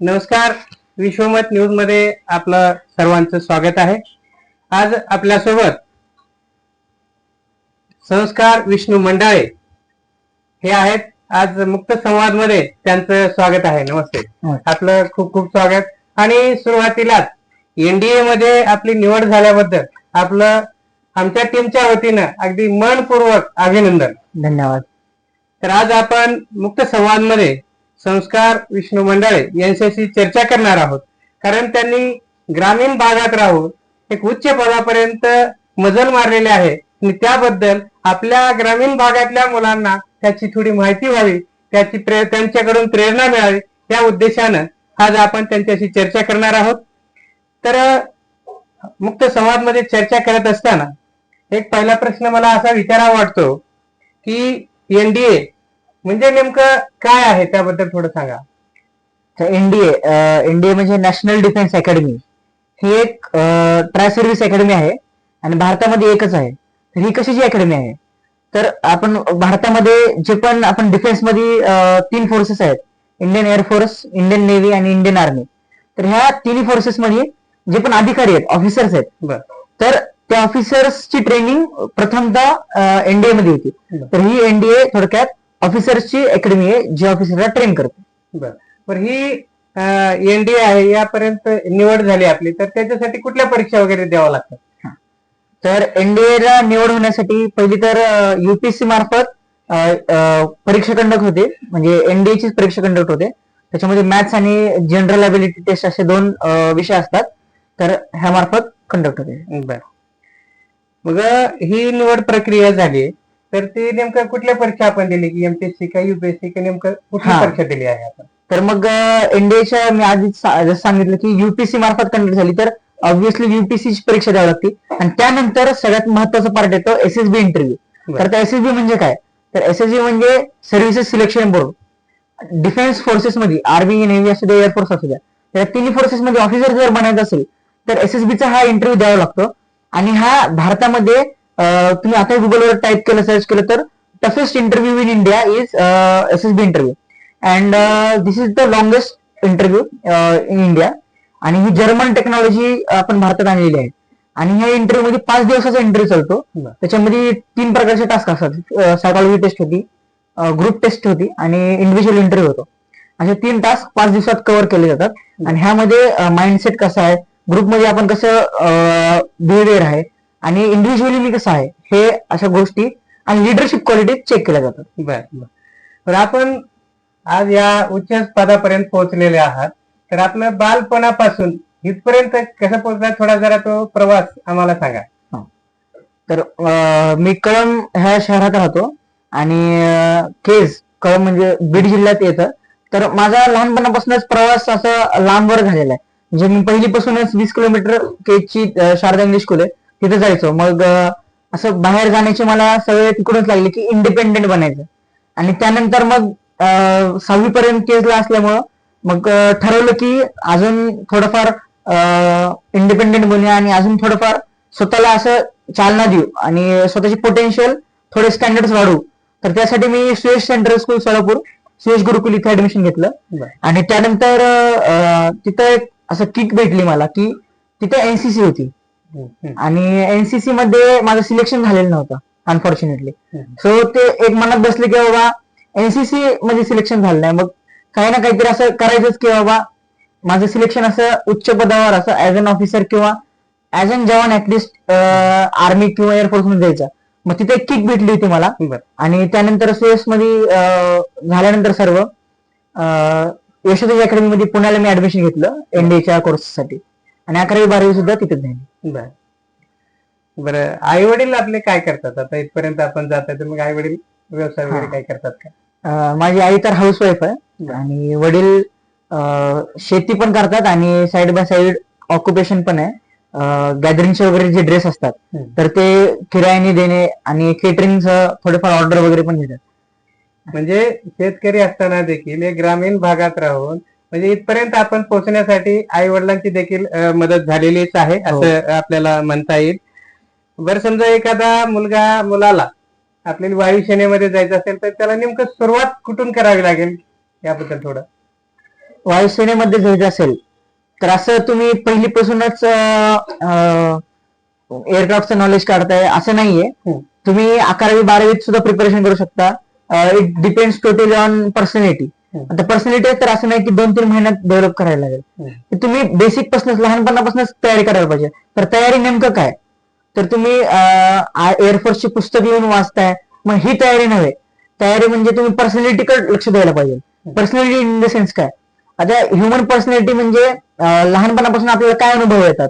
नमस्कार. विश्वमत न्यूजमध्ये आपलं सर्वांचं स्वागत आहे. आज आपल्यासोबत संस्कार विष्णू मंडाळे हे आहेत. आज मुक्त संवादमध्ये त्यांचं स्वागत आहे. नमस्ते. आपलं खूप खूप स्वागत. आणि सुरुवातीलाच एनडीए मध्ये आपली निवड झाल्याबद्दल आपलं आमच्या टीमच्या वतीनं अगदी मनपूर्वक अभिनंदन. धन्यवाद. तर आज आपण मुक्त संवादमध्ये संस्कार विष्णू मंडळे यांच्याशी चर्चा करणार आहोत. कारण त्यांनी ग्रामीण भागात राहून एक उच्च पदापर्यंत मजल मारलेले आहे. आणि त्याबद्दल आपल्या ग्रामीण भागातल्या मुलांना त्याची थोडी माहिती व्हावी त्याची प्रे त्यांच्याकडून प्रेरणा मिळावी या उद्देशानं आज आपण त्यांच्याशी चर्चा करणार आहोत. तर मुक्त संवादमध्ये चर्चा करत असताना एक पहिला प्रश्न मला असा विचारावा वाटतो की एनडीए म्हणजे नेमकं काय आहे? त्याबद्दल थोडं सांगा. तर एनडीए एनडीए म्हणजे नॅशनल डिफेन्स अकॅडमी ही एक ट्राय सर्व्हिस अकॅडमी आहे आणि भारतामध्ये एकच आहे. तर ही कशाची अकॅडमी आहे? तर आपण भारतामध्ये जे पण आपण डिफेन्समध्ये अं, तीन फोर्सेस आहेत. Indian air force Indian navy आणि इंडियन आर्मी तर ह्या तिन्ही फोर्सेस मध्ये जे पण अधिकारी आहेत ऑफिसर्स आहेत. तर त्या ऑफिसर्सची ट्रेनिंग प्रथमतः एनडीए मध्ये होती. तर ही एनडीए थोडक्यात ऑफिसर्सची अकॅडमी आहे जी ऑफिसरला ट्रेन करते. बर. ही एनडीए आहे यापर्यंत निवड झाली आपली तर त्याच्यासाठी कुठल्या परीक्षा वगैरे द्याव्या लागतात? तर एनडीए ला निवड होण्यासाठी पहिली तर युपीएससी मार्फत परीक्षा कंडक्ट होते. म्हणजे एनडीए चीच परीक्षा कंडक्ट होते. त्याच्यामध्ये मॅथ्स आणि जनरल अबिलिटी टेस्ट असे दोन विषय असतात. तर ह्या मार्फत कंडक्ट होते. बर. मग ही निवड प्रक्रिया झाली तर ती नेमकं कुठल्या परीक्षा आपण दिली? की एमपीएससी का युपीएससी का नेमकं कुठली हा. परीक्षा दिली आहे आपण? तर मग एनडीएच्या मी आधीच सा- जसं सांगितलं की युपीएससी मार्फत कंडक्ट झाली. तर ऑब्व्हियसली युपीएससी ची परीक्षा द्यावी लागते. आणि त्यानंतर सगळ्यात महत्त्वाचा पार्ट येतो एसएसबी इंटरव्ह्यू बरं. तर त्या एसएसबी म्हणजे काय? तर एसएसबी म्हणजे services selection board defence forces मध्ये आर्मी नेव्ही असू द्या एअरफोर्स असू द्या. त्या तिन्ही फोर्सेस मध्ये ऑफिसर जर बनायचं असेल तर एसएसबीचा हा इंटरव्ह्यू द्यावा लागतो. आणि हा भारतामध्ये तुम्ही आता गुगलवर टाईप केलं सर्च केलं तर toughest interview in India is SSB interview and this is the longest interview in India आणि ही जर्मन टेक्नॉलॉजी आपण भारतात आणलेली आहे. आणि ह्या इंटरव्ह्यू मध्ये पाच दिवसाचा इंटरव्ह्यू चालतो. त्याच्यामध्ये तीन प्रकारचे टास्क असतात. सायकॉलॉजी टेस्ट होती ग्रुप टेस्ट होती आणि इंडिव्हिज्युअल इंटरव्ह्यू होतो. असे तीन टास्क पाच दिवसात कव्हर केले जातात. आणि ह्यामध्ये माइंडसेट कसं आहे? ग्रुपमध्ये आपण कसं बिहेवियर आहे? आणि इंडिव्हिज्युअली मी कसं आहे हे अशा गोष्टी आणि लिडरशिप क्वालिटी चेक केल्या जातात. बर बर. तर आपण आज या उच्च पदापर्यंत पोहोचलेले आहात. तर आपलं बालपणापासून इथपर्यंत कसं पोहोचला थोडा जरा तो प्रवास आम्हाला सांगा. तर मी कळंब ह्या शहरात राहतो आणि अं, केज कळंब म्हणजे बीड जिल्ह्यात येतं. तर माझा लहानपणापासूनच प्रवास असा लांबवर झालेला आहे. म्हणजे मी पहिलीपासूनच वीस किलोमीटर केजची शारदा इंग्लिश स्कूल आहे. तिथे जायचो. मग असं बाहेर जाण्याची मला सवय तिकडूनच लागली की इंडिपेंडेंट बनायचं. आणि त्यानंतर मग सहावी पर्यंत केजला असल्यामुळं मग ठरवलं की अजून थोडंफार इंडिपेंडेंट बनूया आणि अजून थोडंफार स्वतःला असं चालना देऊ आणि स्वतःची पोटेन्शियल थोडे स्टँडर्ड वाढवू. तर त्यासाठी मी सुयश सेंट्रल स्कूल सोलापूर सुयश गुरुकुल इथे ऍडमिशन घेतलं. आणि त्यानंतर तिथं एक असं किक भेटली मला की तिथे एनसीसी होती. आणि एनसीसी मध्ये माझं सिलेक्शन झालेलं नव्हतं अनफॉर्च्युनेटली. सो ते एक मनात बसले की बाबा एनसीसी मध्ये सिलेक्शन झालं नाही. मग काही ना काहीतरी असं करायचंच की बाबा माझं सिलेक्शन असं उच्च पदावर असं ऍज अन ऑफिसर किंवा as an jawan at least army किंवा एअरफोर्समध्ये जायचं. मग तिथे एक किक भेटली होती मला. आणि त्यानंतर सुएसमध्ये झाल्यानंतर सर्व अं, यशोदेवी अकॅडमी मध्ये पुण्याला मी ऍडमिशन घेतलं एनडीएच्या कोर्ससाठी आणि अकरावी बारावी सुद्धा तिथेच झाली बर. बरं आई वडील आपले काय करतात? आता इथपर्यंत आपण जात तर मग आई वडील व्यवसाय वगैरे हा. काय करतात का? अं, माझी आई तर हाऊसवाईफ आहे आणि वडील अं, शेती पण करतात आणि साईड बाय साईड ऑक्युपेशन पण आहे. गॅदरिंगचे वगैरे जे ड्रेस असतात हम्म. तर ते किरायाने देणे आणि केटरिंगचं थोडेफार ऑर्डर वगैरे पण घेतात म्हणजे शेतकरी असताना देखील हे ग्रामीण भागात राहून म्हणजे इथपर्यंत आपण पोहोचण्यासाठी आई वडिलांची देखील मदत झालेलीच आहे असं आपल्याला म्हणता येईल. बरं समजा एखादा मुलगा मुलाला आपल्याला वायुसेनेमध्ये जायचं असेल तर त्याला नेमकं सुरुवात कुठून करावी लागेल? याबद्दल थोडं. वायुसेनेमध्ये जायचं असेल तर असं तुम्ही पहिलीपासूनच एअरक्राफ्टचं नॉलेज काढताय असं नाहीये. तुम्ही अकरावी बारावीत सुद्धा प्रिपरेशन करू शकता. It depends totally on personality. आता पर्सनॅलिटी तर असं नाही की दोन तीन महिन्यात डेव्हलप करायला लागेल. तुम्ही बेसिक पासूनच लहानपणापासूनच तयारी करायला पाहिजे. तर तयारी नेमकं काय? तर तुम्ही एअरफोर्सची पुस्तक येऊन वाचताय मग ही तयारी नव्हे. तयारी म्हणजे तुम्ही पर्सनॅलिटीकडे लक्ष द्यायला पाहिजे. पर्सनॅलिटी इन द सेन्स काय? आता ह्युमन पर्सनॅलिटी म्हणजे लहानपणापासून आपल्याला काय अनुभव येतात.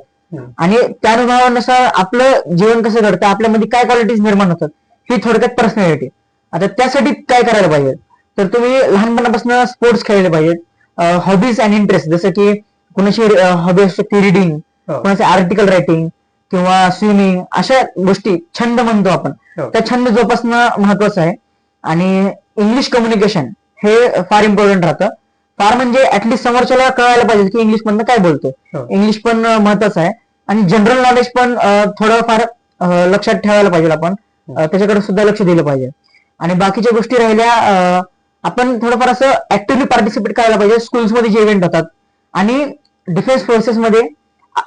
आणि त्या अनुभवानुसार आपलं जीवन कसं घडतं? आपल्यामध्ये काय क्वालिटीज निर्माण होतात? ही थोडक्यात पर्सनॅलिटी आता त्यासाठी काय करायला पाहिजे? तर तुम्ही लहानपणापासून स्पोर्ट्स खेळले पाहिजेत. हॉबीज अँड इंटरेस्ट जसं की कुणाची हॉबी असू शकते रिडिंग हो. कोणाचे आर्टिकल रायटिंग किंवा स्विमिंग अशा गोष्टी छंद म्हणतो आपण. हो. त्या छंद जोपासणं महत्वाचं आहे. आणि इंग्लिश कम्युनिकेशन हे फार इम्पॉर्टंट राहतं. फार म्हणजे ऍटलिस्ट समोरच्याला कळायला पाहिजे की इंग्लिश मधनं काय बोलतो. हो. इंग्लिश पण अं, महत्वाचं आहे. आणि जनरल नॉलेज पण थोडं फार लक्षात ठेवायला पाहिजे आपण. अं, त्याच्याकडे सुद्धा लक्ष दिलं पाहिजे. आणि बाकीच्या गोष्टी राहिल्या आपण थोडंफार असं ऍक्टिव्हली पार्टिसिपेट करायला पाहिजे. स्कूल्समध्ये जे इव्हेंट होतात. आणि डिफेन्स फोर्सेसमध्ये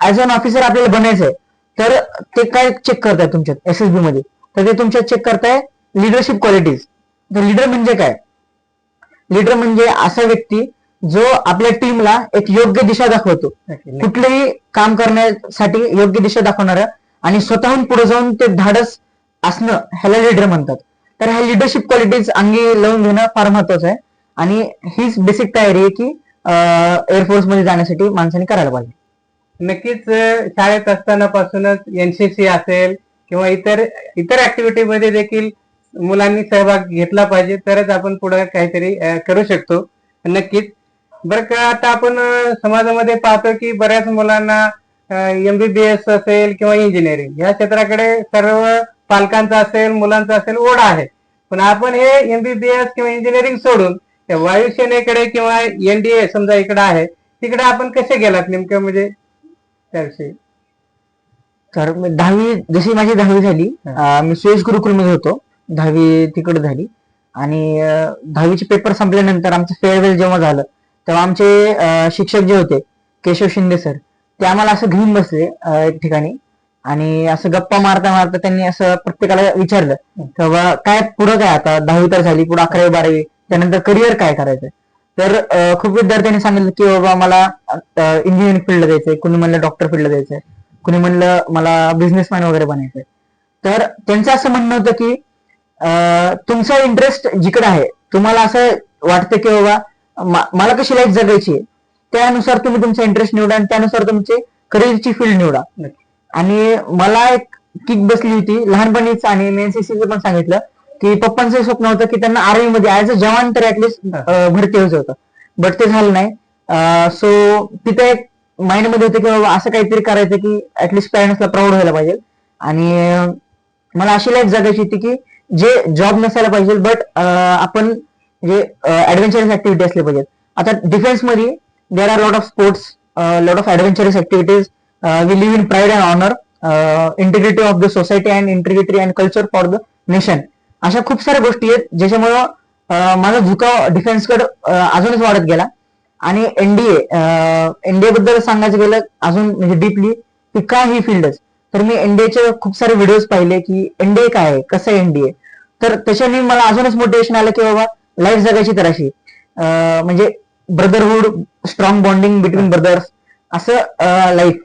ऍज अन ऑफिसर आपल्याला बनायचंय. तर ते काय चेक करताय तुमच्यात? एसएसबी मध्ये. तर ते तुमच्यात चेक करताय लिडरशिप क्वालिटीज तर लीडर म्हणजे काय? लीडर म्हणजे असा व्यक्ती जो आपल्या टीमला एक योग्य दिशा दाखवतो. कुठलंही काम करण्यासाठी योग्य दिशा दाखवणारं आणि स्वतःहून पुढे जाऊन ते धाडस असणं ह्याला लीडर म्हणतात. तर ह्या लिडरशिप क्वालिटीज अंगी लावून घेणं फार महत्वाचं आहे. आणि हीच बेसिक तयारी आहे की एअरफोर्समध्ये जाण्यासाठी माणसाने करायला पाहिजे. नक्कीच शाळेत असताना पासूनच एनसीसी असेल किंवा इतर इतर ऍक्टिव्हिटी मध्ये देखील मुलांनी सहभाग घेतला पाहिजे तरच आपण पुढे काहीतरी करू शकतो. नक्कीच. बरं का आता आपण समाजामध्ये पाहतो की बऱ्याच मुलांना एमबीबीएस असेल किंवा इंजिनिअरिंग या क्षेत्राकडे सर्व पालकांचा असेल मुलांचा असेल ओढा आहे. पण आपण हे एमबीबीएस किंवा इंजिनिअरिंग सोडून त्या वायुसेनेकडे किंवा एनडीए समजा इकडे आहे तिकडे आपण कसे गेलात नेमकं म्हणजे त्याविषयी? तर दहावी जशी माझी दहावी झाली मी सुयश गुरुकुलमध्ये होतो. दहावी तिकडे झाली. आणि दहावीचे पेपर संपल्यानंतर आमचं फेअरवेल जेव्हा झालं तेव्हा आमचे शिक्षक जे होते केशव शिंदे सर ते आम्हाला असं घेऊन बसले एक ठिकाणी. आणि असं गप्पा मारता मारता त्यांनी असं प्रत्येकाला विचारलं की बाबा काय पुढं काय आता? दहावी तर झाली पुढे अकरावी बारावी त्यानंतर करिअर काय करायचं? तर खूप विद्यार्थ्यांनी सांगितलं की बाबा मला इंजिनिअरिंग फील्डला जायचंय कुणी म्हणलं डॉक्टर फील्डला जायचंय कुणी म्हणलं मला बिझनेसमॅन वगैरे बनायचंय. तर त्यांचं असं म्हणणं होतं की तुमचा इंटरेस्ट जिकडे आहे तुम्हाला असं वाटतं की बाबा मला कशी लाईफ जगायची आहे? त्यानुसार तुम्ही तुमचा इंटरेस्ट निवडा आणि त्यानुसार तुमचे करिअरची फील्ड निवडा. आणि मला एक किक बसली होती. लहानपणीच आणि मी एनसीसीचं पण सांगितलं की पप्पांचं स्वप्न होतं की त्यांना आर्मी मध्ये ऍज अ जवान तर ऍटलिस्ट भरती व्हायचं होतं. बट ते झालं नाही. सो तिथे एक माइंडमध्ये होतं की बाबा असं काहीतरी करायचं की ऍटलिस्ट पॅरेंट्सला प्राऊड व्हायला पाहिजे. आणि मला अशी लाईफ जगायची होती की जे जॉब नसायला पाहिजे बट आपण म्हणजे ऍडव्हेंचरस ऍक्टिव्हिटी असल्या पाहिजेत. आता डिफेन्समध्ये there are lot of sports lot of adventurous activities we live in pride and honour integrity of the society and integrity and culture for the nation अशा खूप साऱ्या गोष्टी आहेत ज्याच्यामुळं अं, माझा झुकाव डिफेन्सकडे अजूनच वाढत गेला. आणि एनडीए एनडीए बद्दल सांगायचं गेलं अजून म्हणजे डीपली की काय ही फील्डच तर मी एनडीएचे खूप सारे व्हिडिओज पाहिले की एनडीए काय आहे कसं एनडीए तर त्याच्याने मला अजूनच मोटिवेशन आलं की बाबा लाईफ जगायची तर अशी. म्हणजे brotherhood strong bonding between brothers असं लाईफ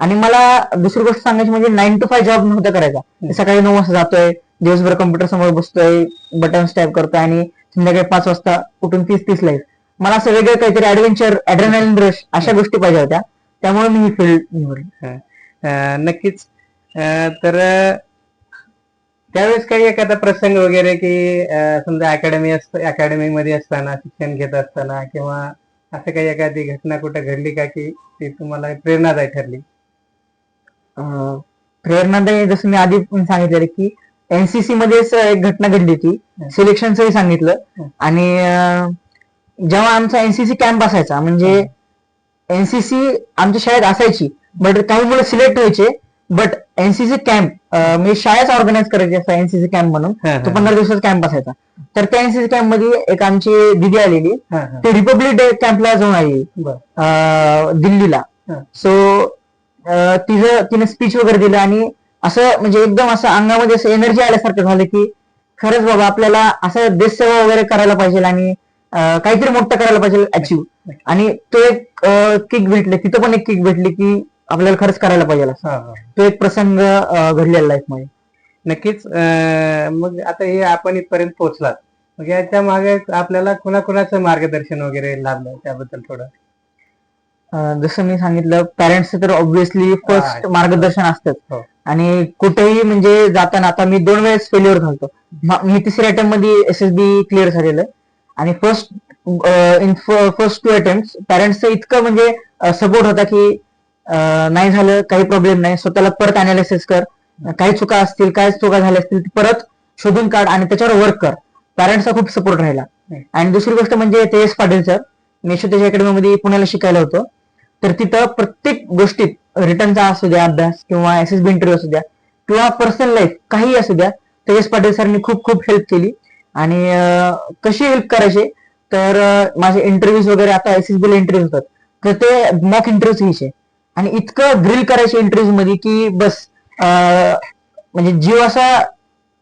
आणि मला दुसरी गोष्ट सांगायची म्हणजे नाईन टू फाय जॉब नव्हता करायचा. सकाळी नऊ वाजता जातोय दिवसभर कम्प्युटर समोर बसतोय बटन टाईप करतोय आणि संध्याकाळी पाच वाजता उठून तीस तीस लाईफ मला असं वेगळं काहीतरी ऍडव्हेंचर ऍड्रेनालिन रश अशा गोष्टी पाहिजे होत्या. त्यामुळे मी ही फील्ड निवडली. नक्कीच. तर त्यावेळेस काही एखादा प्रसंग वगैरे की समजा अकॅडमी असत अकॅडमी मध्ये असताना शिक्षण घेत असताना किंवा असं काही एखादी घटना कुठे घडली का की ती तुम्हाला प्रेरणादायी ठरली? प्रेरणादायी जसं मी आधी पण सांगितलेलं की एनसीसी मध्येच एक घटना घडली होती. सिलेक्शनचंही सांगितलं. आणि जेव्हा आमचा एनसीसी कॅम्प असायचा म्हणजे एनसीसी आमच्या शाळेत असायची बट काही मुलं सिलेक्ट व्हायचे बट एनसीसी कॅम्प मी शाळेच ऑर्गनाईज करायची असं एनसीसी कॅम्प म्हणून तो. पंधरा दिवसाचा कॅम्प असायचा तर त्या एनसीसी कॅम्पमध्ये एक आमची दिदी आलेली. ते रिपब्लिक डे कॅम्पला जाऊन आली दिल्लीला. सो तिचं तिने स्पीच वगैरे दिलं आणि असं म्हणजे एकदम असं अंगामध्ये असं एनर्जी आल्यासारखं झालं की खरंच बाबा आपल्याला असं देशसेवा वगैरे करायला पाहिजे आणि काहीतरी मोठं करायला पाहिजे अचीव आणि तो एक किक भेटले तिथं पण एक किक भेटली की आपल्याला खरंच करायला पाहिजे असं. तो एक प्रसंग घडलेला लाईफमध्ये नक्कीच मग आता हे आपण इथपर्यंत पोहोचलात. मग याच्या मागे आपल्याला कुणाकुणाचं मार्गदर्शन वगैरे लाभलं त्याबद्दल थोडं? जसं मी सांगितलं पॅरेंट्सचं तर ऑब्व्हियसली फर्स्ट. मार्गदर्शन असतंच हो. आणि कुठेही म्हणजे जाताना आता मी दोन वेळेस फेल्युअर झालतो म- तिसऱ्या अटेम्प्टमध्ये एस एस बी क्लिअर झालेलं. आणि first in first two attempt पॅरेंट्सचं इतकं म्हणजे सपोर्ट होता की नाही झालं काही प्रॉब्लेम नाही स्वतःला परत अनालिसिस कर काही चुका असतील काय चुका झाल्या असतील ते परत शोधून काढ आणि त्याच्यावर वर्क कर पॅरेंट्सचा खूप सपोर्ट राहिला. आणि दुसरी गोष्ट म्हणजे तेज पाटील सर मी यशोतेज अकॅडमीमध्ये पुण्याला शिकायला होतो तर तिथं प्रत्येक गोष्टीत रिटर्नचा असू द्या अभ्यास किंवा एस एस बी इंटरव्ह्यू असू द्या किंवा पर्सनल लाईफ काही असू द्या तेजस पाटील सरांनी खूप खूप हेल्प केली. आणि कशी हेल्प करायची? तर माझे इंटरव्ह्यूज वगैरे आता एस एस इंटरव्ह्यू होतात. तर ते मॉक इंटरव्ह्यूज घ्यायचे. आणि इतकं ग्रिल करायचे इंटरव्ह्यूजमध्ये की बस म्हणजे जीव असा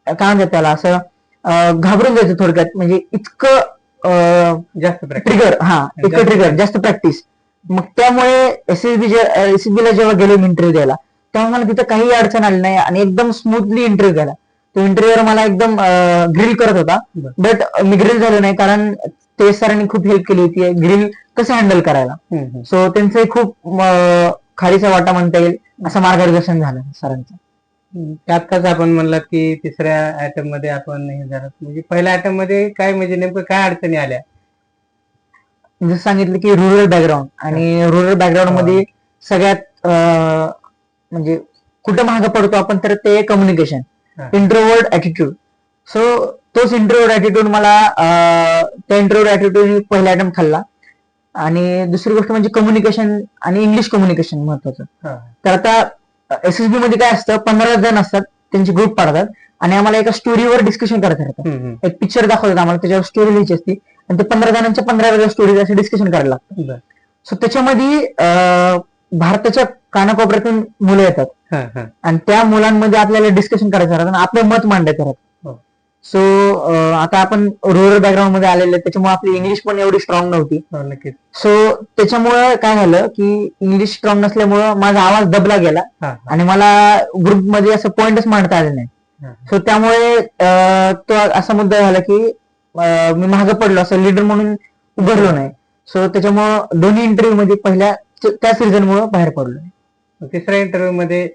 काय म्हणतात त्याला असं घाबरून जायचं थोडक्यात. म्हणजे इतकं जास्त ट्रिगर हा इतकं ट्रिगर जास्त प्रॅक्टिस मग त्यामुळे एसएसबी एसएसबी ला जेव्हा गेलो इंटरव्ह्यू द्यायला तेव्हा मला तिथं काही अडचण आली नाही आणि एकदम स्मूथली इंटरव्ह्यू झाला तो इंटरव्ह्यूवर मला एकदम ग्रिल करत होता. बट मी ग्रिल झालो नाही कारण ते सरांनी खूप हेल्प केली होती. ग्रिल कसं हँडल करायला? सो त्यांचं खूप अं, खारीचा वाटा म्हणता येईल असं मार्गदर्शन झालं सरांचं. त्यातच आपण म्हणलात की तिसऱ्या आयटममध्ये आपण हे झालं. म्हणजे पहिल्या आयटममध्ये काय म्हणजे नेमकं काय अडचणी आल्या? जसं सांगितलं की रुरल बॅकग्राऊंड आणि रुरल बॅकग्राऊंडमध्ये सगळ्यात म्हणजे कुठं महाग पडतो आपण तर ते कम्युनिकेशन. इंट्रोवर्ड ऍटिट्यूड सो तोच इंट्रोवर्ड ऍटिट्यूड मला त्या इंट्रोवर्ड ऍटिट्यूड पहिला अटेम्प्ट खाल्ला. आणि दुसरी गोष्ट म्हणजे कम्युनिकेशन आणि इंग्लिश कम्युनिकेशन महत्वाचं. तर आता एसएसबी मध्ये काय असतं पंधरा जण असतात त्यांचे ग्रुप पाडतात. आणि आम्हाला एका स्टोरीवर डिस्कशन करायचं राहतं. एक पिक्चर दाखवतात आम्हाला त्याच्यावर स्टोरी लिहायची असती. आणि ते पंधरा जणांच्या पंधरा वेगळ्या स्टोरी असे डिस्कशन करायला लागतं बरं. सो त्याच्यामध्ये भारताच्या कानाकोपऱ्यातून मुलं येतात हा, हा. आणि त्या मुलांमध्ये आपल्याला डिस्कशन करायचं राहतं आणि आपलं मत मांडायचं राहतं हो. सो आता आपण रुरल बॅकग्राऊंडमध्ये आलेले त्याच्यामुळे आपली इंग्लिश पण एवढी स्ट्रॉंग नव्हती हो, सो त्याच्यामुळे काय झालं की इंग्लिश स्ट्रॉंग नसल्यामुळं माझा आवाज दबला गेला हा, हा. आणि मला ग्रुपमध्ये असं पॉइंटच मांडता आले नाही हा. सो त्यामुळे तो असा मुद्दा झाला की मी मागं पडलो असं लीडर म्हणून उभारलो नाही. सो त्याच्यामुळं दोन्ही इंटरव्ह्यू मध्ये पहिल्या त्याच रिझन मुळे बाहेर पडलो तिसऱ्या इंटरव्ह्यू मध्ये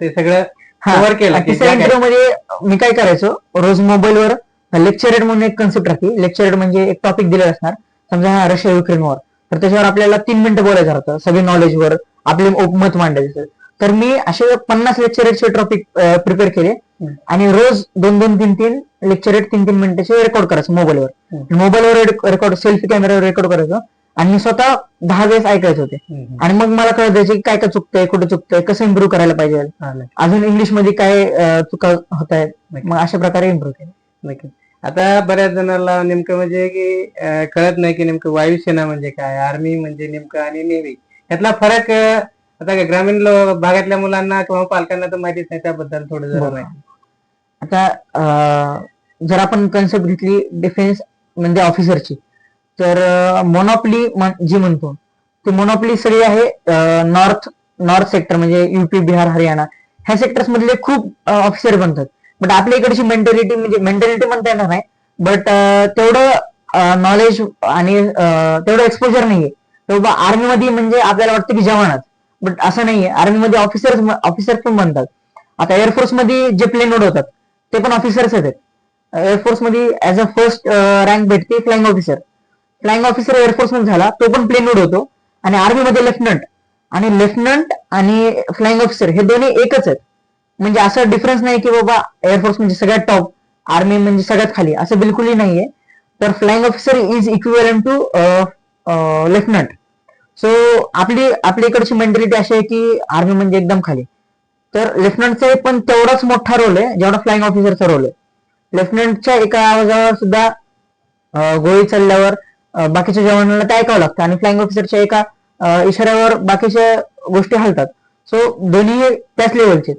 ते सगळं. कव्हर केलं तिसऱ्या इंटरव्ह्यू मध्ये मी काय करायचो रोज मोबाईलवर लेक्चर रेड म्हणून एक कन्सेप्ट राहते लेक्चर रेड म्हणजे एक टॉपिक दिलेला असणार. समजा हा रशिया युक्रेन वॉर तर त्याच्यावर आपल्याला तीन मिनिटं बोलायचं राहतं सगळे नॉलेजवर आपले मत मांडायचं. तर मी असे पन्नास लेक्चर रेडचे टॉपिक प्रिपेअर केले. आणि रोज दोन दोन तीन तीन लेक्चर रेड तीन तीन मिनिटाचे रेकॉर्ड करायचं मोबाईलवर. मोबाईलवर रेकॉर्ड सेल्फी कॅमेरावर रेकॉर्ड करायचं. आणि मी स्वतः दहा वेळेस ऐकायचे होते. आणि मग मला कळत जायचं की काय काय चुकतंय कुठं चुकतंय कसं इम्प्रूव्ह करायला पाहिजे. अजून इंग्लिशमध्ये काय चुका होत आहेत. मग अशा प्रकारे इम्प्रूव्ह केलं. नक्की. आता बऱ्याच जणांना नेमकं म्हणजे की कळत नाही की नेमकं वायुसेना म्हणजे काय आर्मी म्हणजे नेमकं आणि नेव्ही यातला फरक आता काय ग्रामीण भागातल्या मुलांना किंवा पालकांना तर माहितीच नाही त्याबद्दल थोडं जरा. माहिती. आता जर आपण कन्सेप्ट घेतली डिफेन्स म्हणजे ऑफिसरची तर मोनॉपली जी म्हणतो ती मोनॉपली सगळी आहे नॉर्थ नॉर्थ सेक्टर म्हणजे युपी बिहार हरियाणा ह्या सेक्टर्स मधले खूप ऑफिसर बनतात. बट आपल्या इकडची मेंटॅलिटी म्हणजे मेंटॅलिटी म्हणता येणार नाही बट तेवढं नॉलेज आणि तेवढं एक्सपोजर नाहीये. तेव्हा आर्मी मध्ये म्हणजे आपल्याला वाटतं की जवानच. बट असं नाहीये. आर्मी मध्ये ऑफिसर ऑफिसर पण बनतात. आता एअरफोर्समध्ये जे प्लेन उडवतात ते पण ऑफिसर्स आहेत. एअरफोर्समध्ये ऍज अ फर्स्ट रँक भेटते फ्लाइंग ऑफिसर फ्लाइंग ऑफिसर एअरफोर्समध्ये झाला तो पण प्लेन उडवतो. आणि आर्मी मध्ये लेफ्टनंट आणि लेफ्टनंट आणि फ्लाइंग ऑफिसर हे दोन्ही एकच आहेत. म्हणजे असं डिफरन्स नाही की बाबा एअरफोर्स म्हणजे सगळ्यात टॉप आर्मी म्हणजे सगळ्यात खाली. असं बिलकुलही नाहीये. तर flying officer is equivalent to lieutenant so आपली आपली इकडची मेंटॅलिटी अशी आहे की आर्मी म्हणजे एकदम खाली. तर लेफ्टनंटचा पण तेवढाच मोठा रोल आहे जेवढा फ्लाइंग ऑफिसरचा रोल आहे. लेफ्टनंटच्या एका आवाजावर सुद्धा गोळी चालल्यावर बाकीच्या जवानांना ते ऐकावं लागतं आणि फ्लाइंग ऑफिसरच्या एका इशाऱ्यावर बाकीच्या गोष्टी हलतात. सो दोन्ही त्याच लेवलचे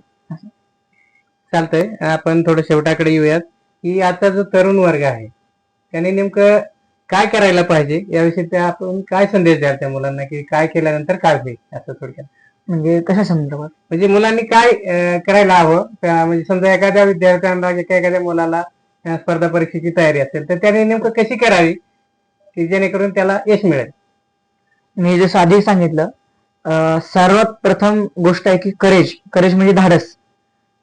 चालतंय. आपण थोडं शेवटाकडे येऊयात. की आता जो तरुण वर्ग आहे त्याने नेमकं काय करायला पाहिजे? याविषयी त्या आपण काय संदेश द्याल त्या मुलांना की काय केल्यानंतर काय होईल असं थोडक्यात. म्हणजे कशा संदर्भात? म्हणजे मुलांनी काय अं, करायला हवं? त्या- म्हणजे समजा एखाद्या विद्यार्थ्यांना किंवा एखाद्या मुलाला अं, स्पर्धा परीक्षेची तयारी असेल तर त्याने नेमकं कशी करावी? की जेणेकरून त्याला यश मिळेल? मी जसं आधी सांगितलं अं, सर्वात प्रथम गोष्ट आहे की करेज करेज म्हणजे धाडस.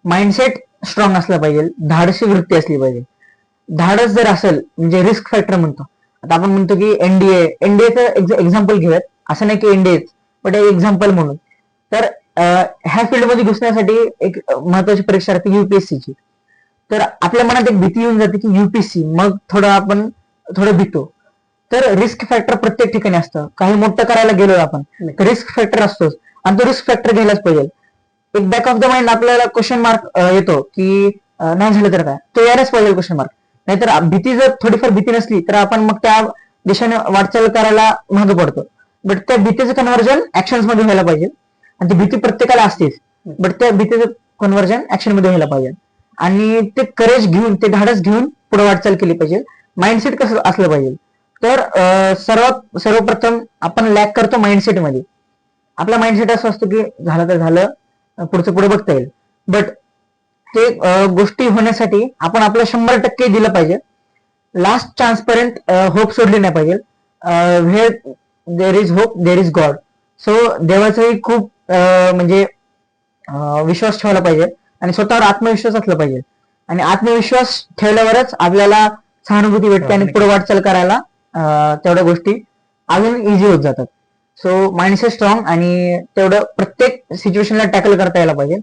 माइंडसेट स्ट्रॉंग असला पाहिजे. धाडसी वृत्ती असली पाहिजे. धाडस जर असेल म्हणजे रिस्क फॅक्टर म्हणतो. आता आपण म्हणतो की एनडीए एनडीएचं एक्झाम्पल घेऊयात. असं नाही की एनडीएच बट एक्झाम्पल म्हणून. तर ह्या फील्डमध्ये घुसण्यासाठी एक महत्वाची परीक्षा राहते युपीएससीची तर आपल्या मनात एक भीती येऊन जाते की युपीएससी मग थोडं आपण थोडं भीतो. तर रिस्क फॅक्टर प्रत्येक ठिकाणी असतं. काही मोठं करायला गेलो आपण तर रिस्क फॅक्टर असतोच. आणि तो रिस्क फॅक्टर घ्यायलाच पाहिजे. एक बॅक ऑफ द माइंड आपल्याला क्वेश्चन मार्क येतो की नाही झालं तर काय? तो यायलाच पाहिजे क्वेश्चन मार्क नाहीतर भीती जर थोडीफार भीती नसली तर आपण मग त्या दिशेने वाटचाल करायला मागे पडतो. बट त्या भीतीचं कन्व्हर्जन ऍक्शनमध्ये व्हायला पाहिजे. आणि ती भीती प्रत्येकाला असतेच. बट त्या भीतीचं कन्व्हर्जन ऍक्शनमध्ये व्हायला पाहिजे. आणि ते करेज घेऊन ते धाडस घेऊन पुढे वाटचाल केली पाहिजे. माइंडसेट कसं असलं पाहिजे? तर सर्वात सर्वप्रथम आपण लॅक करतो माइंडसेटमध्ये. आपला माइंडसेट असं असतो की झालं तर झालं पुढचं पुढे बघता येईल. बट ते गोष्टी होण्यासाठी आपण आपलं शंभर टक्के दिलं पाहिजे. लास्ट चान्स पर्यंत होप सोडली नाही पाहिजे. Where there is hope there is God so देवाचाही खूप म्हणजे विश्वास ठेवला पाहिजे आणि स्वतःवर आत्मविश्वास असला पाहिजे. आणि आत्मविश्वास ठेवल्यावरच आपल्याला सहानुभूती भेटते आणि पुढे वाटचाल करायला तेवढ्या गोष्टी अजून इझी होत जातात. सो माइंडसेट स्ट्रॉंग आणि तेवढं प्रत्येक सिच्युएशनला टॅकल करता यायला पाहिजे.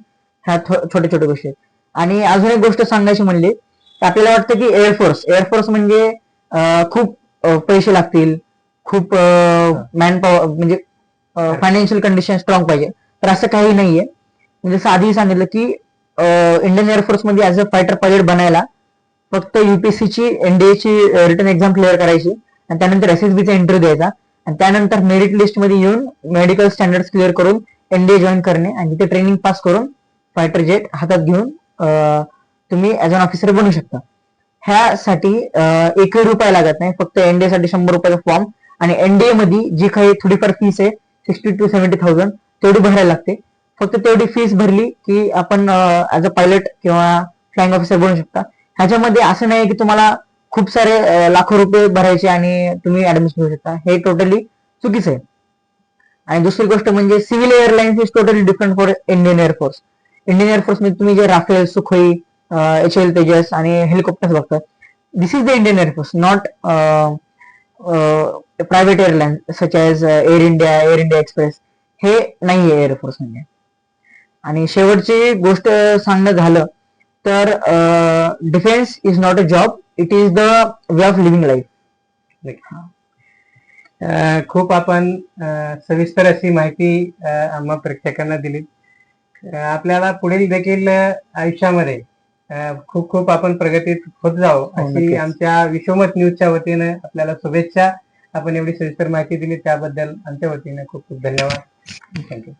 ह्या छोट्या छोट्या गोष्टी आहेत. आणि अजून एक गोष्ट सांगायची म्हणली तर आपल्याला वाटतं की एअरफोर्स एअरफोर्स म्हणजे खूप पैसे लागतील खूप मॅन पॉवर म्हणजे फायनान्शियल कंडिशन स्ट्रॉंग पाहिजे. तर असं काही नाहीये. म्हणजे जसं आधी सांगितलं की इंडियन एअरफोर्समध्ये ऍज अ फायटर पायलट बनायला फक्त युपीएससी ची एनडीए ची रिटर्न एक्झाम क्लिअर करायची आणि त्यानंतर एसएसबी चा इंटरव्ह्यू द्यायचा आणि त्यानंतर मेरिट लिस्टमध्ये येऊन मेडिकल स्टँडर्ड क्लिअर करून एनडीए जॉईन करणे आणि तिथे ट्रेनिंग पास करून फायटर जेट हातात घेऊन तुम्ही ऍज अन ऑफिसर बनू शकता. ह्यासाठी एकही रुपया लागत नाही. फक्त एनडीए साठी शंभर रुपयाचा फॉर्म आणि एनडीए मध्ये जी काही थोडीफार फीस आहे सिक्स्टी टू सेव्हन्टी थाउजंड तेवढी भरायला लागते. फक्त तेवढी फीस भरली की आपण ऍज अ पायलट किंवा फ्लाइंग ऑफिसर बनू शकता. ह्याच्यामध्ये असं नाही की तुम्हाला खूप सारे लाखो रुपये भरायचे आणि तुम्ही ऍडमिशन घेऊ शकता. हे टोटली चुकीचं आहे. आणि दुसरी गोष्ट म्हणजे civil airlines is totally different for Indian air force Indian एअरफोर्समध्ये तुम्ही जे Rafale Sukhoi H L Tejas आणि हेलिकॉप्टर्स बघतात this is the Indian air force not private airline such as Air India Air India Express हे नाही आहे air force म्हणजे. आणि शेवटची गोष्ट सांगणं झालं तर defence is not a job it is the way of living life खूप आपण सविस्तर अशी माहिती आम्हा प्रेक्षकांना दिली. आपल्याला पुढील देखील आयुष्यामध्ये खूप खूप आपण प्रगतीत होत जाऊ हो, अशी. आमच्या विश्वमत न्यूजच्या वतीनं आपल्याला शुभेच्छा. आपण एवढी सविस्तर माहिती दिली त्याबद्दल आमच्या वतीने खूप खूप धन्यवाद. थँक्यू